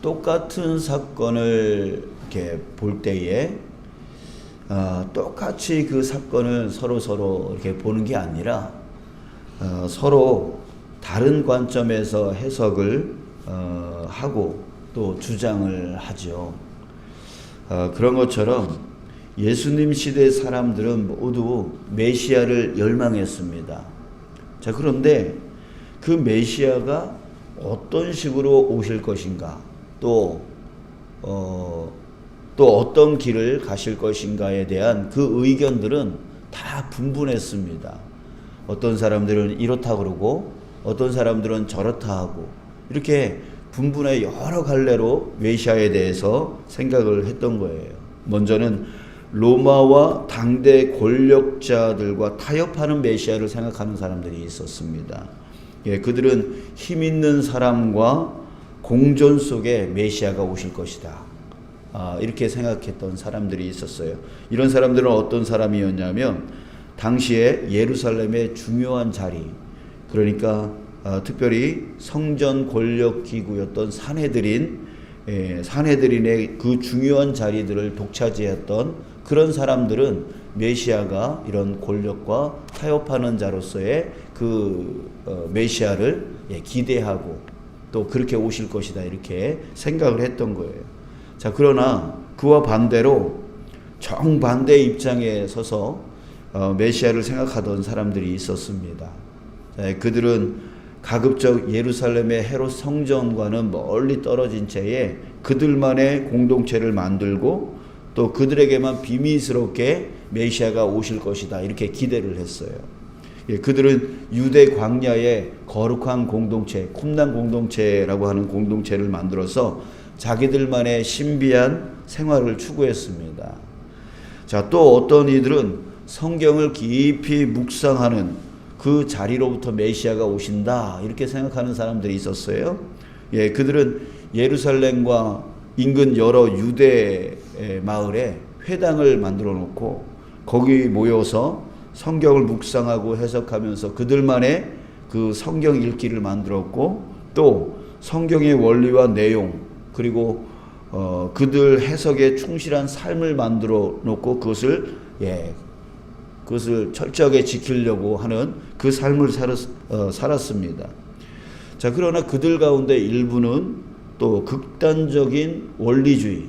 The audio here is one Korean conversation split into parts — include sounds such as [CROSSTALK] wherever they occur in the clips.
똑같은 사건을 이렇게 볼 때에 어, 똑같이 그 사건을 서로 서로 이렇게 보는 게 아니라 어, 서로 다른 관점에서 해석을 어, 하고 또 주장을 하죠. 어, 그런 것처럼 예수님 시대 사람들은 모두 메시아를 열망했습니다. 자, 그런데 그 메시아가 어떤 식으로 오실 것인가, 또, 어, 또 어떤 길을 가실 것인가에 대한 그 의견들은 다 분분했습니다. 어떤 사람들은 이렇다 그러고, 어떤 사람들은 저렇다 하고, 이렇게 분분의 여러 갈래로 메시아에 대해서 생각을 했던 거예요. 먼저는 로마와 당대 권력자들과 타협하는 메시아를 생각하는 사람들이 있었습니다. 예, 그들은 힘 있는 사람과 공존 속에 메시아가 오실 것이다. 아, 이렇게 생각했던 사람들이 있었어요. 이런 사람들은 어떤 사람이었냐면 당시에 예루살렘의 중요한 자리, 그러니까 아, 특별히 성전 권력 기구였던 사내들인 예, 사내들인의 그 중요한 자리들을 독차지했던 그런 사람들은 메시아가 이런 권력과 타협하는 자로서의 그 어, 메시아를 예, 기대하고 또 그렇게 오실 것이다 이렇게 생각을 했던 거예요. 자 그러나 그와 반대로 정반대 입장에 서서 어, 메시아를 생각하던 사람들이 있었습니다. 자, 그들은 가급적 예루살렘의 헤롯 성전과는 멀리 떨어진 채에 그들만의 공동체를 만들고 또 그들에게만 비밀스럽게 메시아가 오실 것이다 이렇게 기대를 했어요. 예, 그들은 유대 광야의 거룩한 공동체, 쿰난 공동체라고 하는 공동체를 만들어서 자기들만의 신비한 생활을 추구했습니다. 자, 또 어떤 이들은 성경을 깊이 묵상하는 그 자리로부터 메시아가 오신다 이렇게 생각하는 사람들이 있었어요. 예, 그들은 예루살렘과 인근 여러 유대 마을에 회당을 만들어 놓고 거기 모여서 성경을 묵상하고 해석하면서 그들만의 그 성경 읽기를 만들었고 또 성경의 원리와 내용 그리고 어, 그들 해석에 충실한 삶을 만들어 놓고 그것을 예 그것을 철저하게 지키려고 하는 그 삶을 살았, 어, 살았습니다. 자 그러나 그들 가운데 일부는 또 극단적인 원리주의,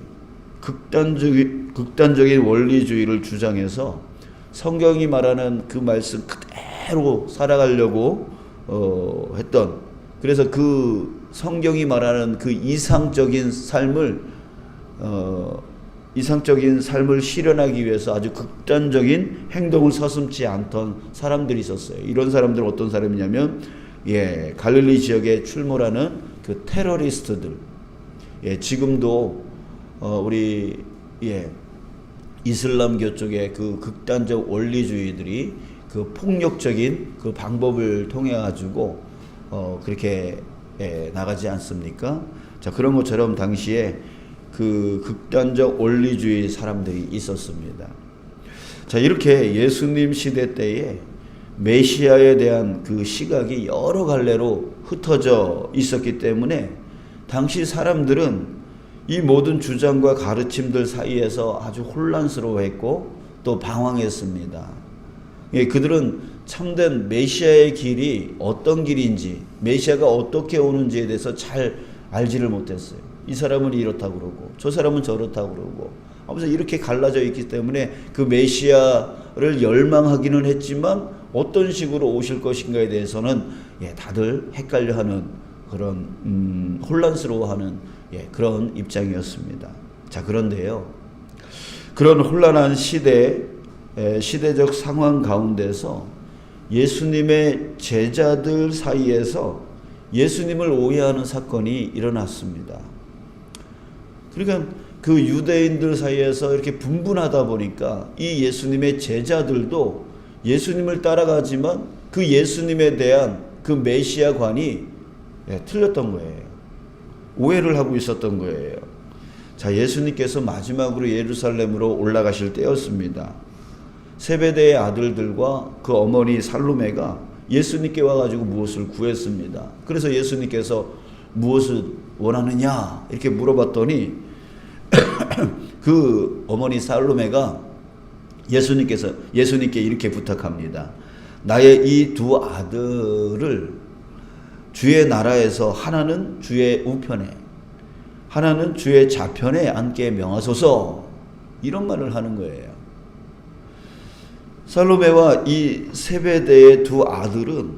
극단적인 극단적인 원리주의를 주장해서 성경이 말하는 그 말씀 그대로 살아가려고 어, 했던 그래서 그 성경이 말하는 그 이상적인 삶을 어, 이상적인 삶을 실현하기 위해서 아주 극단적인 행동을 서슴지 않던 사람들이 있었어요. 이런 사람들은 어떤 사람이냐면 예, 갈릴리 지역에 출몰하는 그 테러리스트들. 예, 지금도 어, 우리 예, 이슬람교 쪽의 그 극단적 원리주의들이 그 폭력적인 그 방법을 통해 가지고 어, 그렇게 예, 나가지 않습니까? 자 그런 것처럼 당시에 그 극단적 원리주의 사람들이 있었습니다. 자, 이렇게 예수님 시대 때에 메시아에 대한 그 시각이 여러 갈래로 흩어져 있었기 때문에 당시 사람들은 이 모든 주장과 가르침들 사이에서 아주 혼란스러워했고 또 방황했습니다. 예, 그들은 참된 메시아의 길이 어떤 길인지, 메시아가 어떻게 오는지에 대해서 잘 알지를 못했어요. 이 사람은 이렇다 그러고 저 사람은 저렇다 그러고 아무튼 이렇게 갈라져 있기 때문에 그 메시아를 열망하기는 했지만 어떤 식으로 오실 것인가에 대해서는 예, 다들 헷갈려하는 그런 음, 혼란스러워하는 예, 그런 입장이었습니다. 자 그런데요, 그런 혼란한 시대 에, 시대적 상황 가운데서 예수님의 제자들 사이에서 예수님을 오해하는 사건이 일어났습니다. 그러니까 그 유대인들 사이에서 이렇게 분분하다 보니까 이 예수님의 제자들도 예수님을 따라가지만 그 예수님에 대한 그 메시아관이 예, 틀렸던 거예요. 오해를 하고 있었던 거예요. 자, 예수님께서 마지막으로 예루살렘으로 올라가실 때였습니다. 세베대의 아들들과 그 어머니 살로메가 예수님께 와가지고 무엇을 구했습니다. 그래서 예수님께서 무엇을 원하느냐 이렇게 물어봤더니 [CLEARS THROAT] 그 어머니 살로메가 예수님께서 예수님께 이렇게 부탁합니다. 나의 이 두 아들을 주의 나라에서 하나는 주의 우편에 하나는 주의 좌편에 앉게 명하소서 이런 말을 하는 거예요. 살로메와 이 세베대의 두 아들은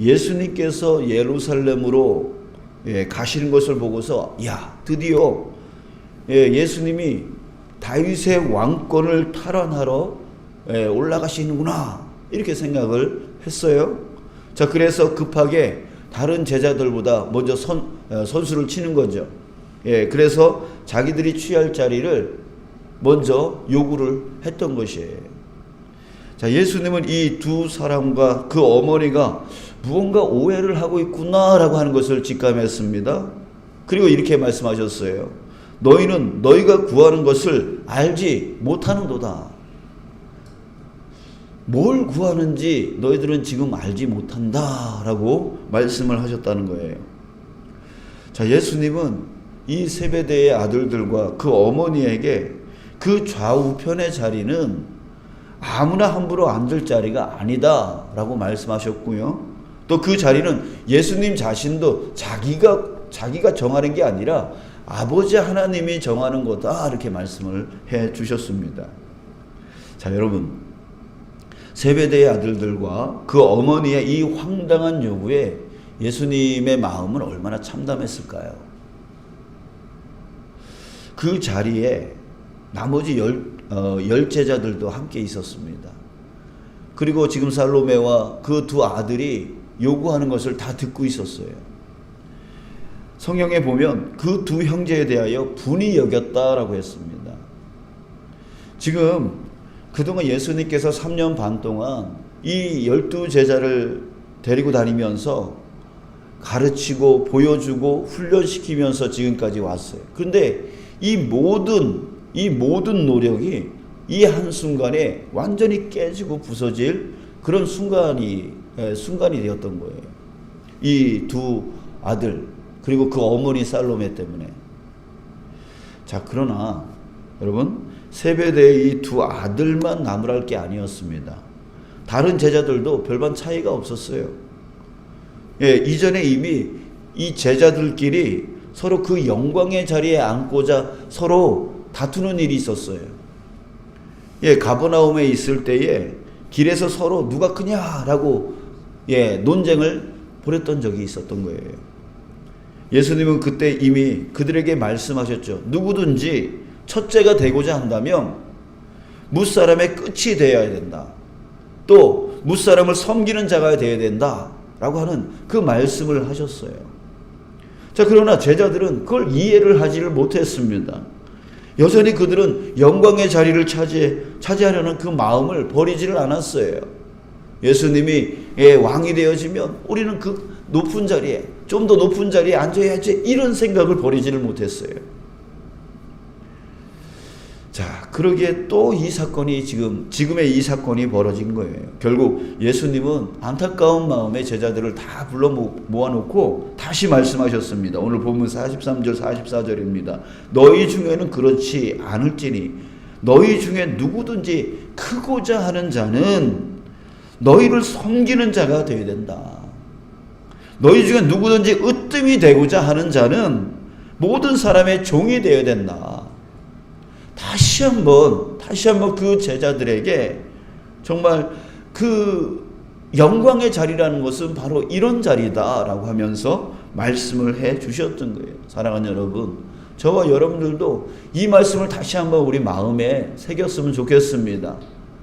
예수님께서 예루살렘으로 예, 가시는 것을 보고서 야 드디어 예, 예수님이 다윗의 왕권을 탈환하러 예, 올라가시는구나 이렇게 생각을 했어요. 자 그래서 급하게 다른 제자들보다 먼저 선 어, 선수를 치는 거죠. 예, 그래서 자기들이 취할 자리를 먼저 요구를 했던 것이에요. 자, 예수님은 이 두 사람과 그 어머니가 무언가 오해를 하고 있구나라고 하는 것을 직감했습니다. 그리고 이렇게 말씀하셨어요. 너희는 너희가 구하는 것을 알지 못하는도다. 뭘 구하는지 너희들은 지금 알지 못한다 라고 말씀을 하셨다는 거예요. 자, 예수님은 이 세베대의 아들들과 그 어머니에게 그 좌우편의 자리는 아무나 함부로 앉을 자리가 아니다 라고 말씀하셨고요. 또 그 자리는 예수님 자신도 자기가 자기가 정하는 게 아니라 아버지 하나님이 정하는 거다 이렇게 말씀을 해 주셨습니다. 자, 여러분. 세베대의 아들들과 그 어머니의 이 황당한 요구에 예수님의 마음은 얼마나 참담했을까요? 그 자리에 나머지 열, 어, 열 제자들도 함께 있었습니다. 그리고 지금 살로메와 그 두 아들이 요구하는 것을 다 듣고 있었어요. 성경에 보면 그 두 형제에 대하여 분이 여겼다라고 했습니다. 지금 그동안 예수님께서 3년 반 동안 이 열두 제자를 데리고 다니면서 가르치고 보여주고 훈련시키면서 지금까지 왔어요. 그런데 이 모든 이 모든 노력이 이 한순간에 완전히 깨지고 부서질 그런 순간이 에, 순간이 되었던 거예요. 이 두 아들 그리고 그 어머니 살로메 때문에. 자, 그러나 여러분 세배대의 이 두 아들만 나무랄 게 아니었습니다. 다른 제자들도 별반 차이가 없었어요. 예, 이전에 이미 이 제자들끼리 서로 그 영광의 자리에 앉고자 서로 다투는 일이 있었어요. 예, 가버나움에 있을 때에 길에서 서로 누가 크냐라고 예, 논쟁을 벌였던 적이 있었던 거예요. 예수님은 그때 이미 그들에게 말씀하셨죠. 누구든지 첫째가 되고자 한다면 무사람의 끝이 되어야 된다. 또 무사람을 섬기는 자가 되어야 된다. 라고 하는 그 말씀을 하셨어요. 자, 그러나 제자들은 그걸 이해를 하지를 못했습니다. 여전히 그들은 영광의 자리를 차지, 차지하려는 그 마음을 버리지를 않았어요. 예수님이 예, 왕이 되어지면 우리는 그 높은 자리에, 좀 더 높은 자리에 앉아야지 이런 생각을 버리지를 못했어요. 자, 그러기에 또 이 사건이 지금, 지금의 이 사건이 벌어진 거예요. 결국 예수님은 안타까운 마음에 제자들을 다 불러 모아놓고 다시 말씀하셨습니다. 오늘 본문 43절, 44절입니다. 너희 중에는 그렇지 않을지니 너희 중에 누구든지 크고자 하는 자는 너희를 섬기는 자가 되어야 된다. 너희 중에 누구든지 으뜸이 되고자 하는 자는 모든 사람의 종이 되어야 된다. 다시 한번 다시 한번 그 제자들에게 정말 그 영광의 자리라는 것은 바로 이런 자리다라고 하면서 말씀을 해 주셨던 거예요. 사랑하는 여러분, 저와 여러분들도 이 말씀을 다시 한번 우리 마음에 새겼으면 좋겠습니다.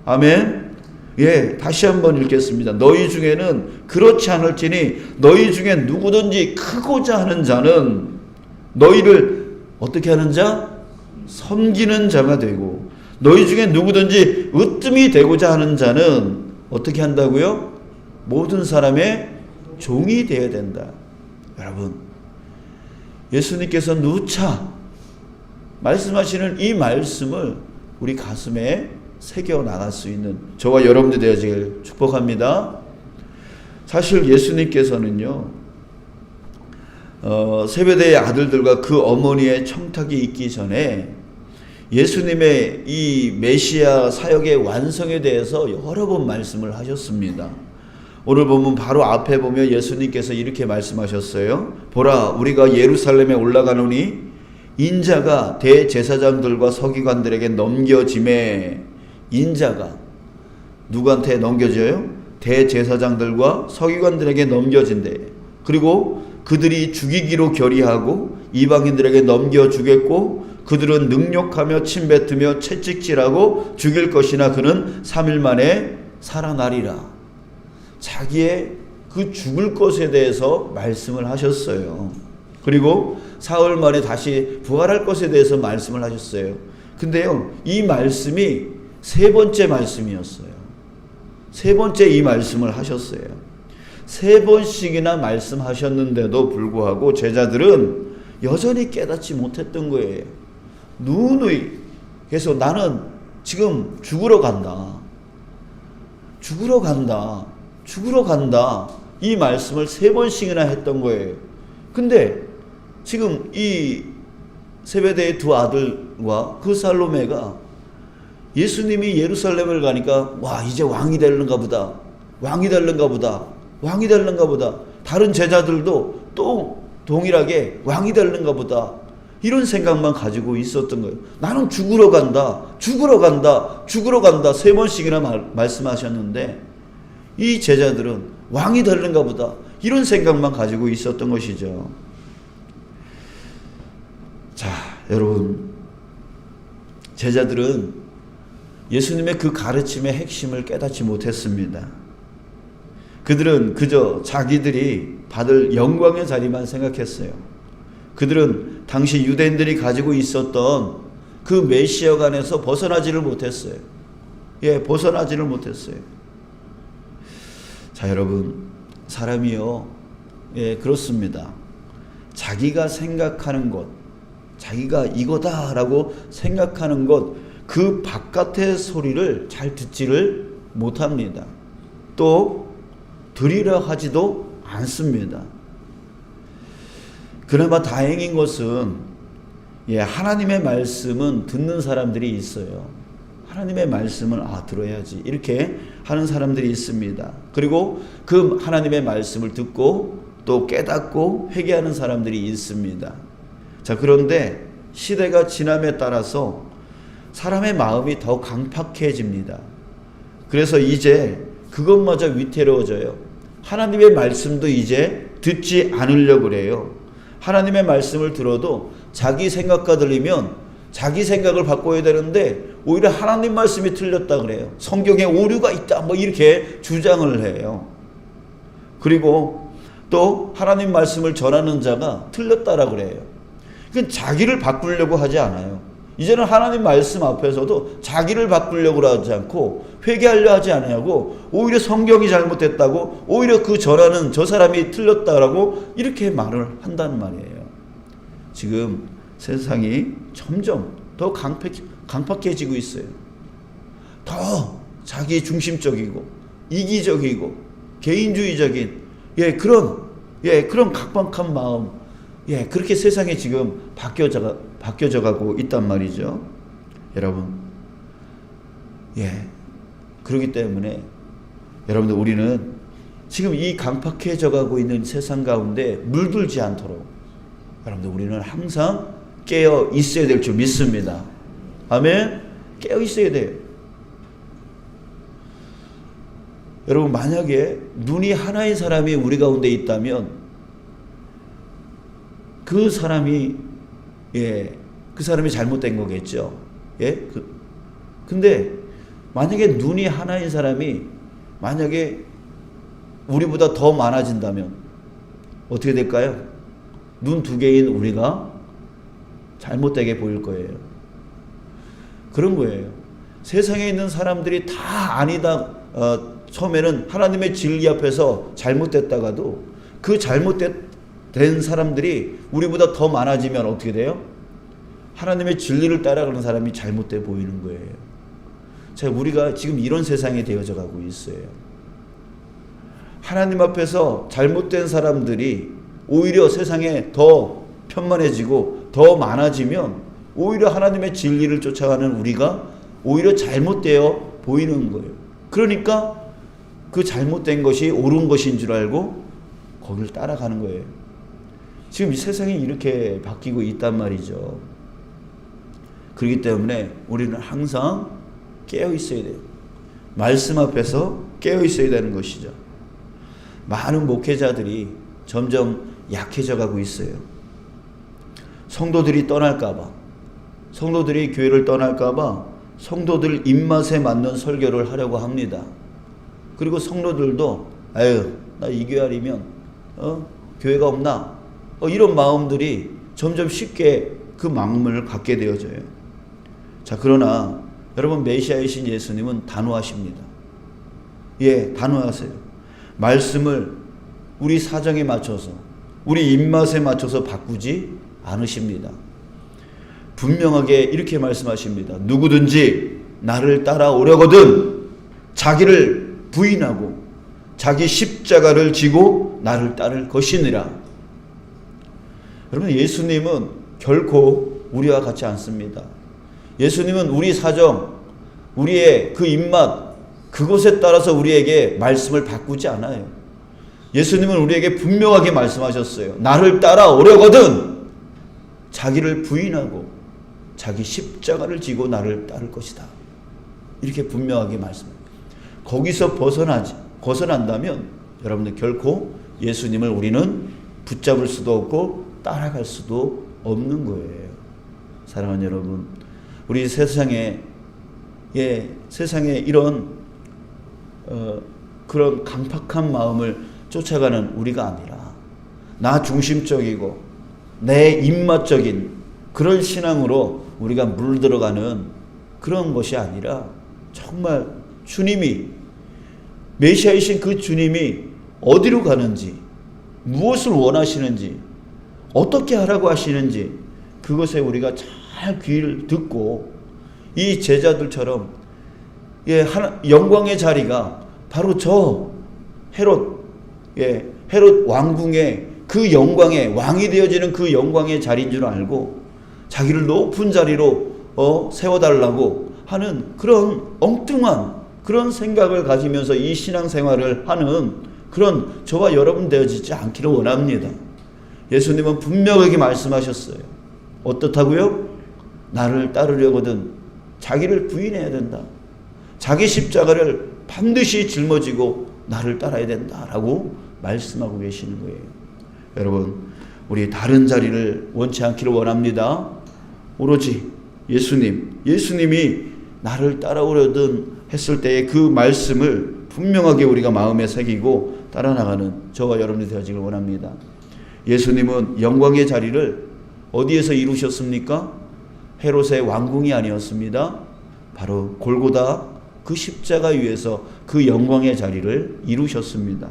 아멘. 예, 다시 한번 읽겠습니다. 너희 중에는 그렇지 않을지니 너희 중에 누구든지 크고자 하는 자는 너희를 어떻게 하는 자? 섬기는 자가 되고 너희 중에 누구든지 으뜸이 되고자 하는 자는 어떻게 한다고요? 모든 사람의 종이 되어야 된다. 여러분, 예수님께서 누차 말씀하시는 이 말씀을 우리 가슴에 새겨 나갈 수 있는 저와 여러분들 되어지길 축복합니다. 사실 예수님께서는요, 어, 세베대의 아들들과 그 어머니의 청탁이 있기 전에 예수님의 이 메시아 사역의 완성에 대해서 여러 번 말씀을 하셨습니다. 오늘 보면 바로 앞에 보면 예수님께서 이렇게 말씀하셨어요. 보라, 우리가 예루살렘에 올라가노니 인자가 대제사장들과 서기관들에게 넘겨짐에 인자가 누구한테 넘겨져요? 대제사장들과 서기관들에게 넘겨진대. 그리고 그들이 죽이기로 결의하고 이방인들에게 넘겨주겠고 그들은 능욕하며 침뱉으며 채찍질하고 죽일 것이나 그는 3일 만에 살아나리라. 자기의 그 죽을 것에 대해서 말씀을 하셨어요. 그리고 사흘 만에 다시 부활할 것에 대해서 말씀을 하셨어요. 근데요, 이 말씀이 세 번째 말씀이었어요. 세 번째 이 말씀을 하셨어요. 세 번씩이나 말씀하셨는데도 불구하고 제자들은 여전히 깨닫지 못했던 거예요. 누누이. 그래서 나는 지금 죽으러 간다. 죽으러 간다. 죽으러 간다. 이 말씀을 세 번씩이나 했던 거예요. 근데 지금 이 세베대의 두 아들과 그 살로메가 예수님이 예루살렘을 가니까 와 이제 왕이 되는가 보다 왕이 되는가 보다 왕이 되는가 보다 다른 제자들도 또 동일하게 왕이 되는가 보다 이런 생각만 가지고 있었던 거예요. 나는 죽으러 간다, 죽으러 간다, 죽으러 간다 세 번씩이나 말, 말씀하셨는데 이 제자들은 왕이 되는가 보다 이런 생각만 가지고 있었던 것이죠. 자, 여러분 제자들은 예수님의 그 가르침의 핵심을 깨닫지 못했습니다. 그들은 그저 자기들이 받을 영광의 자리만 생각했어요. 그들은 당시 유대인들이 가지고 있었던 그 메시아관에서 벗어나지를 못했어요. 예, 벗어나지를 못했어요. 자, 여러분, 사람이요, 예, 그렇습니다. 자기가 생각하는 것, 자기가 이거다라고 생각하는 것, 그 바깥의 소리를 잘 듣지를 못합니다. 또 들으려 하지도 않습니다. 그나마 다행인 것은 예, 하나님의 말씀은 듣는 사람들이 있어요. 하나님의 말씀을 아 들어야지 이렇게 하는 사람들이 있습니다. 그리고 그 하나님의 말씀을 듣고 또 깨닫고 회개하는 사람들이 있습니다. 자 그런데 시대가 지남에 따라서 사람의 마음이 더 강팍해집니다. 그래서 이제 그것마저 위태로워져요. 하나님의 말씀도 이제 듣지 않으려고 그래요. 하나님의 말씀을 들어도 자기 생각과 들리면 자기 생각을 바꿔야 되는데 오히려 하나님 말씀이 틀렸다 그래요. 성경에 오류가 있다 뭐 이렇게 주장을 해요. 그리고 또 하나님 말씀을 전하는 자가 틀렸다라 그래요. 그 자기를 바꾸려고 하지 않아요. 이제는 하나님 말씀 앞에서도 자기를 바꾸려고 하지 않고 회개하려 하지 않냐고 오히려 성경이 잘못됐다고 오히려 그 전하는 저 사람이 틀렸다라고 이렇게 말을 한다는 말이에요. 지금 세상이 점점 더 강팍, 강팍해지고 있어요. 더 자기 중심적이고 이기적이고 개인주의적인 예 그런 예 그런 각박한 마음 예 그렇게 세상이 지금 바뀌어져 바뀌어져 가고 있단 말이죠. 여러분 예 그렇기 때문에 여러분들 우리는 지금 이 강팍해져 가고 있는 세상 가운데 물들지 않도록 여러분들 우리는 항상 깨어 있어야 될 줄 믿습니다. 아멘. 깨어 있어야 돼요. 여러분 만약에 눈이 하나인 사람이 우리 가운데 있다면 그 사람이 예, 그 사람이 잘못된 거겠죠. 예? 그, 근데 만약에 눈이 하나인 사람이 만약에 우리보다 더 많아진다면 어떻게 될까요? 눈 두 개인 우리가 잘못되게 보일 거예요. 그런 거예요. 세상에 있는 사람들이 다 아니다. 어, 처음에는 하나님의 진리 앞에서 잘못됐다가도 그 잘못 된 사람들이 우리보다 더 많아지면 어떻게 돼요? 하나님의 진리를 따라가는 사람이 잘못돼 보이는 거예요. 자, 우리가 지금 이런 세상이 되어져 가고 있어요. 하나님 앞에서 잘못된 사람들이 오히려 세상에 더 편만해지고 더 많아지면 오히려 하나님의 진리를 쫓아가는 우리가 오히려 잘못되어 보이는 거예요. 그러니까 그 잘못된 것이 옳은 것인 줄 알고 거기를 따라가는 거예요. 지금 이 세상이 이렇게 바뀌고 있단 말이죠. 그렇기 때문에 우리는 항상 깨어 있어야 돼요. 말씀 앞에서 깨어 있어야 되는 것이죠. 많은 목회자들이 점점 약해져 가고 있어요. 성도들이 떠날까봐, 성도들이 교회를 떠날까봐 성도들 입맛에 맞는 설교를 하려고 합니다. 그리고 성도들도 아유 나 이 교회 아니면 어 교회가 없나 어, 이런 마음들이 점점 쉽게 그 마음을 갖게 되어져요. 자 그러나 여러분 메시아이신 예수님은 단호하십니다. 예 단호하세요. 말씀을 우리 사정에 맞춰서 우리 입맛에 맞춰서 바꾸지 않으십니다. 분명하게 이렇게 말씀하십니다. 누구든지 나를 따라오려거든 자기를 부인하고 자기 십자가를 지고 나를 따를 것이니라. 여러분 예수님은 결코 우리와 같지 않습니다. 예수님은 우리 사정, 우리의 그 입맛 그것에 따라서 우리에게 말씀을 바꾸지 않아요. 예수님은 우리에게 분명하게 말씀하셨어요. 나를 따라오려거든 자기를 부인하고 자기 십자가를 지고 나를 따를 것이다. 이렇게 분명하게 말씀합니다. 거기서 벗어나지 벗어난다면 여러분들 결코 예수님을 우리는 붙잡을 수도 없고 따라갈 수도 없는 거예요. 사랑하는 여러분, 우리 세상에 예 세상에 이런 어, 그런 강팍한 마음을 쫓아가는 우리가 아니라 나 중심적이고 내 입맛적인 그런 신앙으로 우리가 물들어가는 그런 것이 아니라 정말 주님이 메시아이신 그 주님이 어디로 가는지 무엇을 원하시는지 어떻게 하라고 하시는지 그것에 우리가 잘 귀를 듣고 이 제자들처럼 예, 하나, 영광의 자리가 바로 저 헤롯 예, 헤롯 왕궁의 그 영광의 왕이 되어지는 그 영광의 자리인 줄 알고 자기를 높은 자리로 어, 세워달라고 하는 그런 엉뚱한 그런 생각을 가지면서 이 신앙생활을 하는 그런 저와 여러분 되어지지 않기를 원합니다. 예수님은 분명하게 말씀하셨어요. 어떻다고요? 나를 따르려거든 자기를 부인해야 된다. 자기 십자가를 반드시 짊어지고 나를 따라야 된다라고 말씀하고 계시는 거예요. 여러분, 우리 다른 자리를 원치 않기를 원합니다. 오로지 예수님, 예수님이 나를 따라오려든 했을 때의 그 말씀을 분명하게 우리가 마음에 새기고 따라 나가는 저와 여러분이 되어지길 원합니다. 예수님은 영광의 자리를 어디에서 이루셨습니까? 헤롯의 왕궁이 아니었습니다. 바로 골고다 그 십자가 위에서 그 영광의 자리를 이루셨습니다.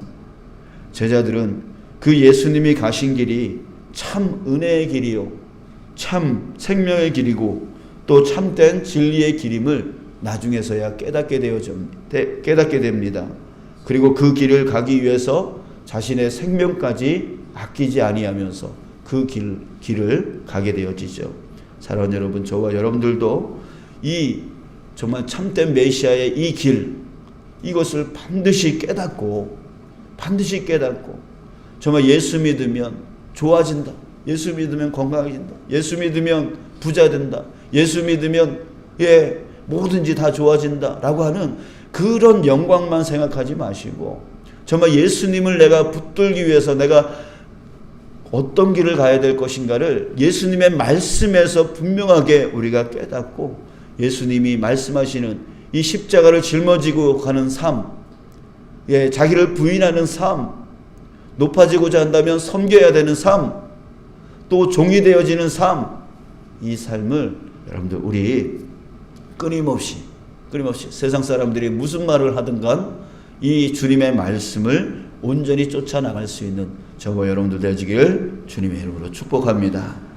제자들은 그 예수님이 가신 길이 참 은혜의 길이요. 참 생명의 길이고 또 참된 진리의 길임을 나중에서야 깨닫게 되어져 깨닫게 됩니다. 그리고 그 길을 가기 위해서 자신의 생명까지 아끼지 아니하면서 그 길, 길을 가게 되어지죠. 사랑하는 여러분, 저와 여러분들도 이 정말 참된 메시아의 이 길, 이것을 반드시 깨닫고, 반드시 깨닫고, 정말 예수 믿으면 좋아진다. 예수 믿으면 건강해진다. 예수 믿으면 부자 된다. 예수 믿으면, 예, 뭐든지 다 좋아진다 라고 하는 그런 영광만 생각하지 마시고 정말 예수님을 내가 붙들기 위해서 내가 어떤 길을 가야 될 것인가를 예수님의 말씀에서 분명하게 우리가 깨닫고 예수님이 말씀하시는 이 십자가를 짊어지고 가는 삶, 예, 자기를 부인하는 삶, 높아지고자 한다면 섬겨야 되는 삶, 또 종이 되어지는 삶, 이 삶을 여러분들 우리 끊임없이 끊임없이 세상 사람들이 무슨 말을 하든 간 이 주님의 말씀을 온전히 쫓아나갈 수 있는 저와 여러분들 되시길 주님의 이름으로 축복합니다.